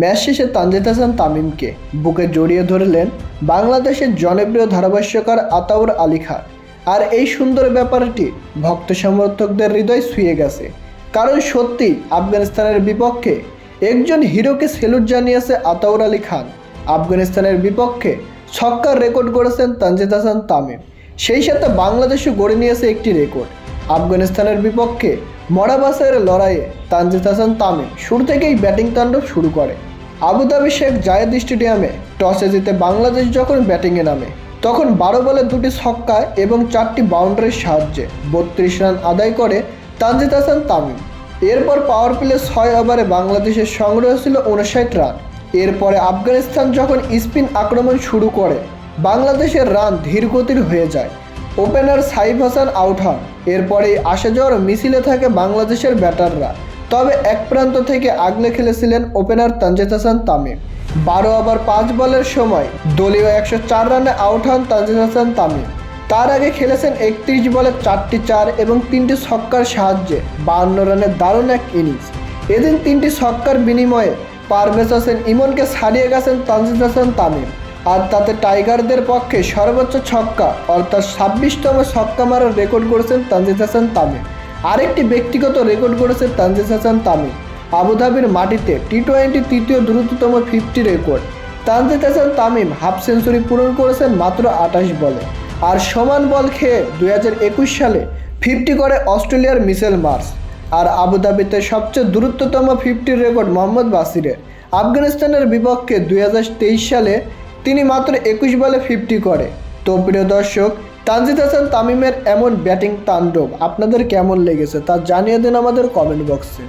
Match শেষে তানজিদ হাসান তামিমকে বুকে জড়িয়ে ধরলেন বাংলাদেশের জনপ্রিয় ধারাভাষ্যকার আতাউর আলী খান আর এই সুন্দর ব্যাপারটি ভক্ত সমর্থকদের হৃদয় ছুঁয়ে গেছে। কারণ সত্যি আফগানিস্তানের বিপক্ষে একজন হিরোকে সেলুট জানিয়েছে আতাউর আলী খান। আফগানিস্তানের বিপক্ষে ছক্কার রেকর্ড গড়েছেন তানজিদ হাসান তামিম। সেই সাথে বাংলাদেশও গড়ে নিয়েছে একটি রেকর্ড। আফগানিস্তানের বিপক্ষে মরাবাসের লড়াইয়ে তানজিদ হাসান তামিম শুরু থেকেই ব্যাটিং তাণ্ডব শুরু করে। আবুধাবি শেখ জায়েদ স্টেডিয়ামে টসে জিতে বাংলাদেশ যখন ব্যাটিংয়ে নামে, তখন বারো বলে দুটি ছক্কা এবং চারটি বাউন্ডারির সাহায্যে বত্রিশ রান আদায় করে তানজিদ হাসান তামিম। এরপর পাওয়ার প্লে ছয় ওভারে বাংলাদেশের সংগ্রহ ছিল উনষাট রান। এরপরে আফগানিস্তান যখন স্পিন আক্রমণ শুরু করে, বাংলাদেশের রান ধীরগতির হয়ে যায়। ওপেনার সাইফ হাসান আউট হন। এরপরেই আসা যাওয়ার মিছিলে থাকে বাংলাদেশের ব্যাটাররা। তবে এক প্রান্ত থেকে আগলে খেলেছিলেন ওপেনার তানজিদ হাসান তামিম। বারো ওভার পাঁচ বলের সময় দলীয় একশো চার রানে আউট হন তানজিদ হাসান তামিম। তার আগে খেলেছেন একত্রিশ বলে চারটি চার এবং তিনটি ছক্কার সাহায্যে বাহান্ন রানের দারুণ এক ইনিংস। এদিন তিনটি ছক্কার বিনিময়ে পারভেজ হোসেন ইমনকে ছাড়িয়ে গেছেন তানজিদ হাসান তামিম। আর তাতে টাইগারদের পক্ষে সর্বোচ্চ ছক্কা, অর্থাৎ ছাব্বিশতম ছক্কা মারার রেকর্ড করেছেন তানজিদ হাসান তামিম। আরেকটি ব্যক্তিগত রেকর্ড করেছে তানজিদ হাসান তামিম। আবুধাবির মাটিতে টি টোয়েন্টি তৃতীয় দ্রুততম fifty record. Tanzid Hasan Tamim half century পূরণ করেছেন মাত্র আঠাশ বলে। আর সমান বল খেয়ে দুই হাজার একুশ সালে ফিফটি করে অস্ট্রেলিয়ার মিসেল মার্স। আর আবুধাবিতে সবচেয়ে দ্রুততম ফিফটির রেকর্ড মোহাম্মদ বাসিরের। আফগানিস্তানের বিপক্ষে দুই হাজার তেইশ সালে তিনি মাত্র একুশ বলে ফিফটি করে। তো প্রিয় দর্শক, তানজিদ হাসান তামিমের এমন ব্যাটিং তাণ্ডব আপনাদের কেমন লেগেছে তা জানিয়ে দিন আমাদের কমেন্ট বক্সে